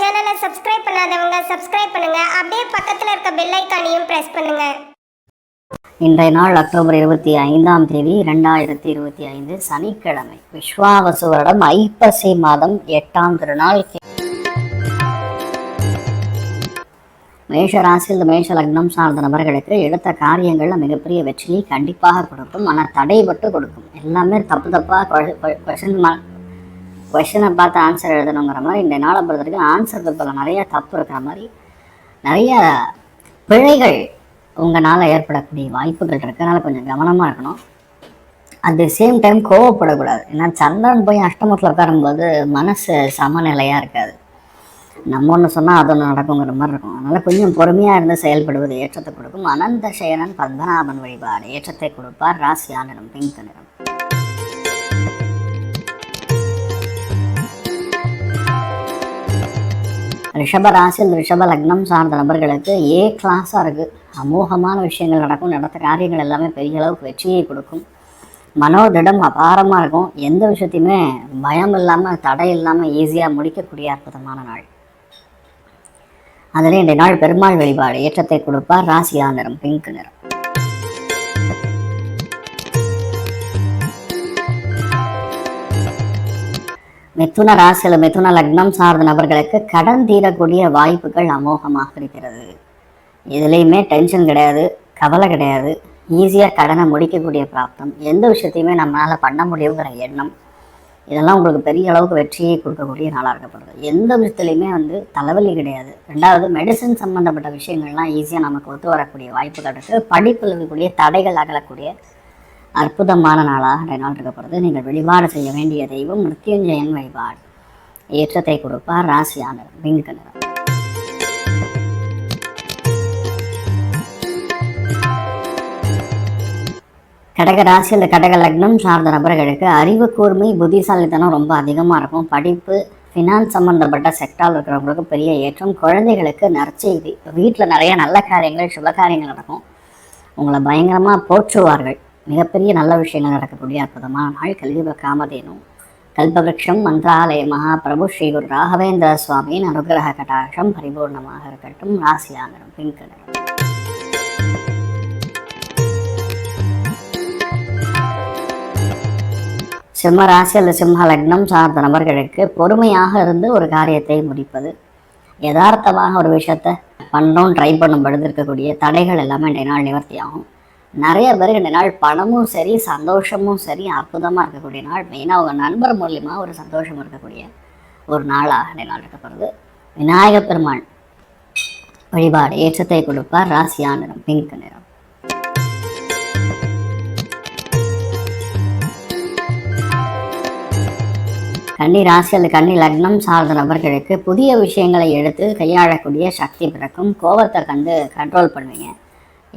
சேனலை சப்ஸ்கிரைப் பண்ணாதவங்க சப்ஸ்கிரைப் பண்ணுங்க. அப்படியே பக்கத்தில் இருக்க பெல் ஐக்கானையும் பிரஸ் பண்ணுங்க. இன்றைய நாள் அக்டோபர் இருபத்தி ஐந்தாம் தேதி ரெண்டாயிரத்தி இருபத்தி ஐந்து சனிக்கிழமை. விஸ்வாவசு வருடம் ஐப்பசி மாதம் எட்டாம் திருநாள். மேஷ மேஷ இந்த மேஷ லக்னம் சார்ந்த நபர்களுக்கு எடுத்த காரியங்களில் மிகப்பெரிய வெற்றியை கண்டிப்பாக கொடுக்கும். ஆனால் தடைபட்டு கொடுக்கும். எல்லாமே தப்பு தப்பாக கொஷின் கொஷனை பார்த்து ஆன்சர் எழுதணுங்கிற மாதிரி இந்த நாளை பொறுத்த வரைக்கும் ஆன்சர் பேப்பரில் நிறைய தப்பு இருக்கிற மாதிரி நிறைய பிழைகள் உங்களால் ஏற்படக்கூடிய வாய்ப்புகள் இருக்கு. அதனால் கொஞ்சம் கவனமாக இருக்கணும். அட் தி சேம் டைம் கோவப்படக்கூடாது. ஏன்னா சந்திரன் போய் அஷ்டமத்தில் உட்காரும்போது மனசு சமநிலையாக இருக்காது. நம்ம ஒன்று சொன்னால் அது ஒன்று நடக்குங்கிற மாதிரி இருக்கும். அதனால் கொஞ்சம் பொறுமையாக இருந்து செயல்படுவது ஏற்றத்தை கொடுக்கும். அனந்த சேனன் பத்மநாபன் வழிபாடு. ஏற்றத்தை கொடுப்பார் ராசியா நிறம் பிங்க் நிறம் ரிஷப ராசியில் ரிஷப லக்னம் சார்ந்த நபர்களுக்கு ஏ கிளாஸாக இருக்குது அமோகமான விஷயங்கள் நடக்கும். நடத்த காரியங்கள் எல்லாமே பெரிய அளவுக்கு வெற்றியை கொடுக்கும். மனோதிடம் அபாரமாக இருக்கும். எந்த விஷயத்தையுமே பயம் இல்லாமல் தடை இல்லாமல் ஈஸியாக முடிக்கக்கூடிய அற்புதமான நாள். அதில் இன்றைய நாள் பெருமாள் வழிபாடு. ஏற்றத்தை கொடுப்பார். ராசியா நிறம் பிங்க் நிறம். மிதுன ராசியில் மிதுன லக்னம் சார்ந்த நபர்களுக்கு கடன் தீரக்கூடிய வாய்ப்புகள் அமோகமாக இருக்கிறது. எதுலேயுமே டென்ஷன் கிடையாது கவலை கிடையாது. ஈஸியாக கடனை முடிக்கக்கூடிய பிராப்தம். எந்த விஷயத்தையுமே நம்மளால் பண்ண முடியுங்கிற எண்ணம். இதெல்லாம் உங்களுக்கு பெரிய அளவுக்கு வெற்றியை கொடுக்கக்கூடிய நாளாக இருக்கப்படுது. எந்த விஷயத்துலையுமே வந்து தலைவலி கிடையாது. ரெண்டாவது மெடிசன் சம்மந்தப்பட்ட விஷயங்கள்லாம் ஈஸியாக நமக்கு ஒத்து வரக்கூடிய வாய்ப்புகள் இருக்குது படிப்பில் இருக்கக்கூடிய தடைகள் அகலக்கூடிய அற்புதமான நாளாக இந்த நாள் இருக்கப்படுது நீங்கள் வழிபாடு செய்ய வேண்டிய தெய்வம் மிருத்யுஞ்சயன் வழிபாடு. ஏற்றத்தை கொடுப்பார் ராசியான பிங்க் நிறம். கடக ராசி இந்த கடக லக்னம் சார்ந்த நபர்களுக்கு அறிவு கூர்மை புத்திசாலித்தனம் ரொம்ப அதிகமாக இருக்கும். படிப்பு ஃபினான்ஸ் சம்மந்தப்பட்ட செக்டால் இருக்கிறவங்களுக்கு பெரிய ஏற்றம். குழந்தைகளுக்கு நற்செய்தி. வீட்டில் நிறைய நல்ல காரியங்கள் சுப காரியங்கள் நடக்கும். உங்களை பயங்கரமாக போற்றுவார்கள். மிகப்பெரிய நல்ல விஷயங்கள் நடக்கக்கூடிய அற்புதமான நாள். கலியுக காமதேனு கல்பவருஷம் மந்திராலய மகாபிரபு ஸ்ரீ குரு ராகவேந்திர சுவாமியின் அனுகிரக கட்டாட்சம் பரிபூர்ணமாக இருக்கட்டும். ராசியானரும் பிங்க் சிம்ம ராசி அல்லது சிம்ம லக்னம் சார்ந்த நபர்களுக்கு பொறுமையாக இருந்து ஒரு காரியத்தை முடிப்பது. யதார்த்தமாக ஒரு விஷயத்தை பண்ணோம் ட்ரை பண்ணும் பொழுது இருக்கக்கூடிய தடைகள் எல்லாமே இன்றைய நாள் நிவர்த்தியாகும். நிறைய பேருக்கு இந்த நாள் பணமும் சரி சந்தோஷமும் சரி அற்புதமாக இருக்கக்கூடிய நாள். மெயினாக உங்கள் நண்பர் மூலியமாக ஒரு சந்தோஷம் இருக்கக்கூடிய ஒரு நாளாக இந்த நாள் இருக்கப்படுது விநாயகப் பெருமாள் வழிபாடு ஏற்றத்தை கொடுப்பார். ராசியா நிறம் பிங்க் நிறம். கன்னி ராசி அல்லது கன்னி லக்னம் சார்ந்த நபர்களுக்கு புதிய விஷயங்களை எடுத்து கையாளக்கூடிய சக்தி பிறக்கும். கோபத்தை கண்டு கண்ட்ரோல் பண்ணுவீங்க.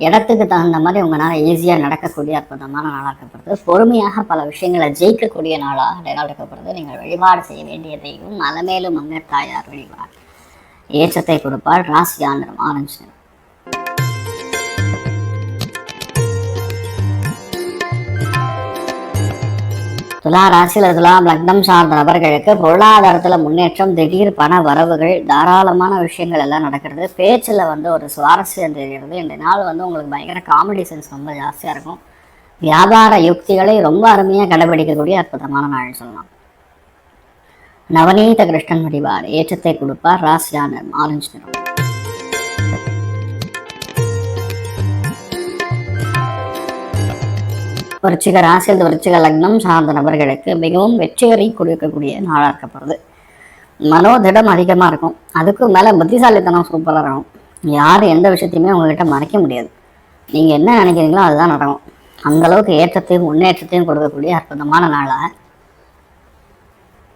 இடத்துக்கு தகுந்த மாதிரி உங்களால் ஈஸியாக நடக்கக்கூடிய அற்புதமான நாளாக இருக்கப்படுது. பொறுமையாக பல விஷயங்களை ஜெயிக்கக்கூடிய நாளாக இந்த நாள் இருக்கப்படுது. நீங்கள் வழிபாடு செய்ய வேண்டிய தெய்வம் அலமேலும் தாயார் வழிபாடு. ஏற்றத்தை கொடுப்பால் ராசியாந்திரம் ஆரஞ்சு துலா ராசியில் துலாம் லக்னம் சார்ந்த நபர்களுக்கு பொருளாதாரத்தில் முன்னேற்றம் திடீர் பண வரவுகள் தாராளமான விஷயங்கள் எல்லாம் நடக்கிறது. பேச்சில் வந்து ஒரு சுவாரஸ்யம் தெரிகிறது. இந்த நாள் வந்து உங்களுக்கு பயங்கர காமெடி சென்ஸ் ரொம்ப ஜாஸ்தியாக இருக்கும். வியாபார யுக்திகளை ரொம்ப அருமையாக கடைபிடிக்கக்கூடிய அற்புதமான நாள்னு சொல்லலாம். நவநீத கிருஷ்ணன் வடிவார் ஏற்றத்தை கொடுப்பார் ராசியான ஆரஞ்சு நிறம். விருச்சிக ராசியில் விருச்சிக லக்னம் சார்ந்த நபர்களுக்கு மிகவும் வெற்றிகரை கொடுக்கக்கூடிய நாளாக இருக்கப்படுது மனோதிடம் அதிகமாக இருக்கும். அதுக்கும் மேலே புத்திசாலித்தனம் சூப்பராக இருக்கும். யார் எந்த விஷயத்தையுமே உங்ககிட்ட மறைக்க முடியாது. நீங்கள் என்ன நினைக்கிறீங்களோ அதுதான் நடக்கும். அந்த அளவுக்கு ஏற்றத்தையும் முன்னேற்றத்தையும் கொடுக்கக்கூடிய அற்புதமான நாளாக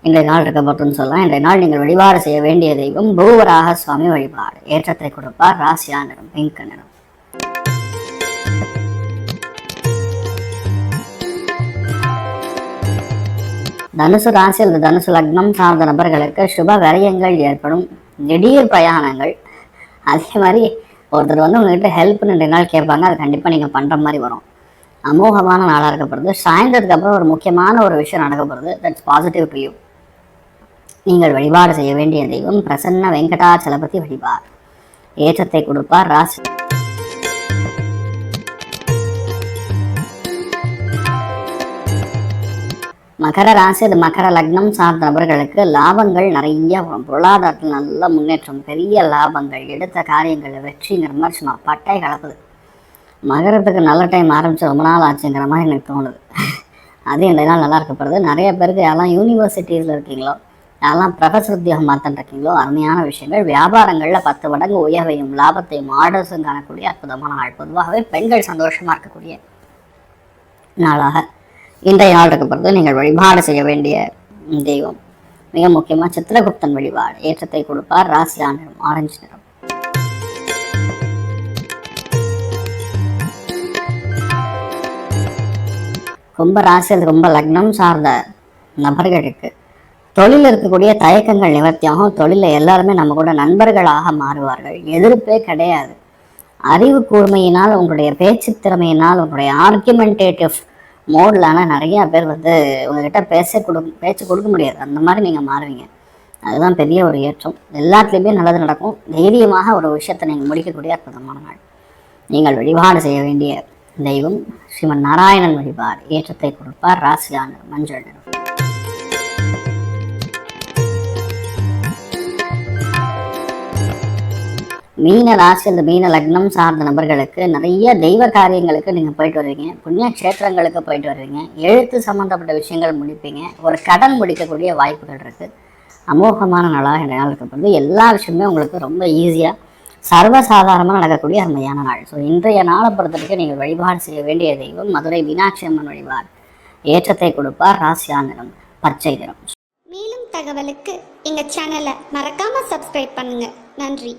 இன்றைய நாள் இருக்கப்பட்டுன்னு சொல்லலாம். இன்றைய நாள் நீங்கள் வழிபாடு செய்ய வேண்டிய தெய்வம் பூவராக சுவாமி வழிபாடு. ஏற்றத்தை கொடுப்பார். ராசியா நிறம் பிங்க் நிறம். தனுசு ராசியில் தனுசு லக்னம் சார்ந்த நபர்களுக்கு சுப விரயங்கள் ஏற்படும். திடீர் பிரயாணங்கள். அதே மாதிரி ஒருத்தர் வந்து உங்ககிட்ட ஹெல்ப் ரெண்டு நாள் கேட்பாங்க அது கண்டிப்பாக நீங்கள் பண்ணுற மாதிரி வரும். அமோகமான நாளாக இருக்கப்படுது. சாயந்தரத்துக்கு அப்புறம் ஒரு முக்கியமான ஒரு விஷயம் நடக்கப்படுது. தட்ஸ் பாசிட்டிவ் டு யூ நீங்கள் வழிபாடு செய்ய வேண்டிய தெய்வம் பிரசன்ன வெங்கடாச்சலபதி வழிபார். ஏற்றத்தை கொடுப்பார். ராசி மகர ராசி அது மகர லக்னம் சார்ந்த நபர்களுக்கு லாபங்கள் நிறைய வரும் பொருளாதாரத்தில் நல்ல முன்னேற்றம் பெரிய லாபங்கள் எடுத்த காரியங்களில் வெற்றிங்கிற மாதிரி சும்மா பட்டை கலப்புது மகரத்துக்கு நல்ல டைம் ஆரம்பிச்சு ரொம்ப நாள் ஆச்சுங்கிற மாதிரி எனக்கு தோணுது. அது இந்த நாள் நல்லா இருக்கப்படுது நிறைய பேருக்கு யாரெல்லாம் யூனிவர்சிட்டிஸில் இருக்கீங்களோ யாரெல்லாம் ப்ரொஃபஸர் உத்தியோகம் மாத்தம் இருக்கீங்களோ அருமையான விஷயங்கள். வியாபாரங்களில் பத்து மடங்கு உயர்வையும் லாபத்தையும் ஆர்டர்ஸும் காணக்கூடிய அற்புதமான நாள். பொதுவாகவே பெண்கள் சந்தோஷமாக இருக்கக்கூடிய நாளாக. இன்றைய நாளுக்கு பொறுத்து நீங்கள் வழிபாடு செய்ய வேண்டிய தெய்வம். மிக முக்கியமாக சித்திரகுப்தன் வழிபாடு. ஏற்றத்தை கொடுப்பார் ராசியா நிறம் ஆரஞ்சு நிறம். கும்ப ராசி அது ரொம்ப லக்னம் சார்ந்த நபர்களுக்கு தொழில் இருக்கக்கூடிய தயக்கங்கள் நிவர்த்தியாகும். தொழிலில் எல்லாருமே நம்ம கூட நண்பர்களாக மாறுவார்கள். எதிர்ப்பே கிடையாது. அறிவு கூர்மையினால் உங்களுடைய பேச்சு திறமையினால் உங்களுடைய ஆர்குமெண்டேட்டிவ் மோடில் ஆனால் நிறையா பேர் வந்து உங்ககிட்ட பேச கொடு பேச்சு கொடுக்க முடியாது. அந்த மாதிரி நீங்கள் மாறுவீங்க. அதுதான் பெரிய ஒரு ஏற்றம். எல்லாத்துலேயுமே நல்லது நடக்கும். தைரியமாக ஒரு விஷயத்தை நீங்கள் முடிக்கக்கூடிய அற்புதமான நாள். நீங்கள் வழிபாடு செய்ய வேண்டிய தெய்வம் ஸ்ரீமன் நாராயணன் வழிபாடு. ஏற்றத்தை கொடுப்பார் ராசியான மஞ்சள் நிறம். மீன ராசி அந்த மீன லக்னம் சார்ந்த நபர்களுக்கு நிறைய தெய்வ காரியங்களுக்கு நீங்கள் போயிட்டு வருவீங்க. புண்ணிய க்ஷேத்திரங்களுக்கு போயிட்டு வருவீங்க. எழுத்து சம்மந்தப்பட்ட விஷயங்கள் முடிப்பீங்க. ஒரு கடன் முடிக்கக்கூடிய வாய்ப்புகள் இருக்குது அமோகமான நாளாக இந்த நாள் இருக்கப்படுது எல்லா விஷயமுமே உங்களுக்கு ரொம்ப ஈஸியாக சர்வசாதாரணமாக நடக்கக்கூடிய அருமையான நாள். ஸோ இன்றைய நாளை பொறுத்தவரைக்கும் நீங்கள் வழிபாடு செய்ய வேண்டிய தெய்வம் மதுரை மீனாட்சி அம்மன் வழிபாடு. ஏற்றத்தை கொடுப்பார் ராசியாந்திரம் பச்சை தினம். மேலும் தகவலுக்கு எங்கள் சேனலை மறக்காம சப்ஸ்கிரைப் பண்ணுங்க. நன்றி.